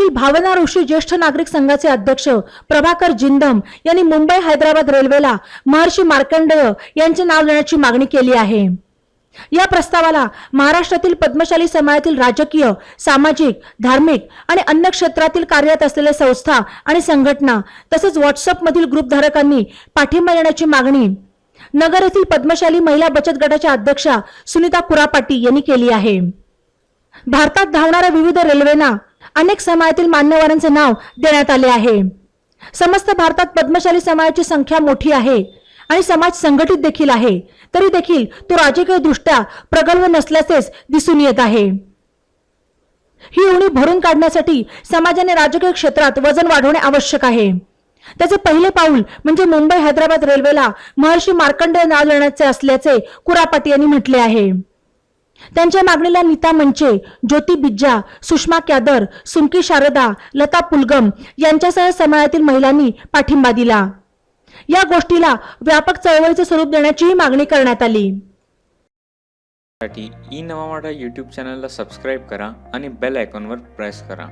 भावना ऋषी ज्येष्ठ नागरिक संघाचे अध्यक्ष प्रभाकर जिंदम यांनी मुंबई हैदराबाद रेल्वेला महर्षी मार्कंडेय यांचे नाव देण्याची मागणी केली आहे. या प्रस्तावाला महाराष्ट्रातील पद्मशाली समाजातील राजकीय सामाजिक धार्मिक आणि अन्य क्षेत्रातील कार्यरत असलेल्या संस्था आणि संघटना तसेच व्हॉट्सअपमधील ग्रुपधारकांनी पाठिंबा देण्याची मागणी नगर येथील पद्मशाली महिला बचत गटाच्या अध्यक्षा सुनीता कुरापाटी यांनी केली आहे. भारतात धावणाऱ्या विविध रेल्वेना अनेक समाजातील मान्यवरांचे नाव देण्यात आले आहे. समस्त भारतात पद्मशाली समाजाची संख्या मोठी आहे आणि समाज संघटित देखील आहे. तरी देखील तो राजकीय दृष्ट्या प्रगल्भ नसल्याचेच दिसून येत आहे. ही उणी भरून काढण्यासाठी समाजाने राजकीय क्षेत्रात वजन वाढवणे आवश्यक आहे. त्याचे पहिले पाऊल म्हणजे मुंबई हैदराबाद रेल्वेला महर्षी मार्कंडेय नाव देण्याचे असल्याचे कुरापती यांनी म्हटले आहे. त्यांच्या मागणीला नीता मंचे ज्योती बिज्जा सुषमा क्यादर सुमकी शारदा लता पुलगम यांच्यासह समाजातील महिलांनी पाठिंबा दिला. या गोष्टीला व्यापक चळवळीचे स्वरूप देण्याचीही मागणी करण्यात आली. ई नवा मराठा यूट्यूब चॅनलला सबस्क्राईब करा आणि बेल आयकॉनवर प्रेस करा.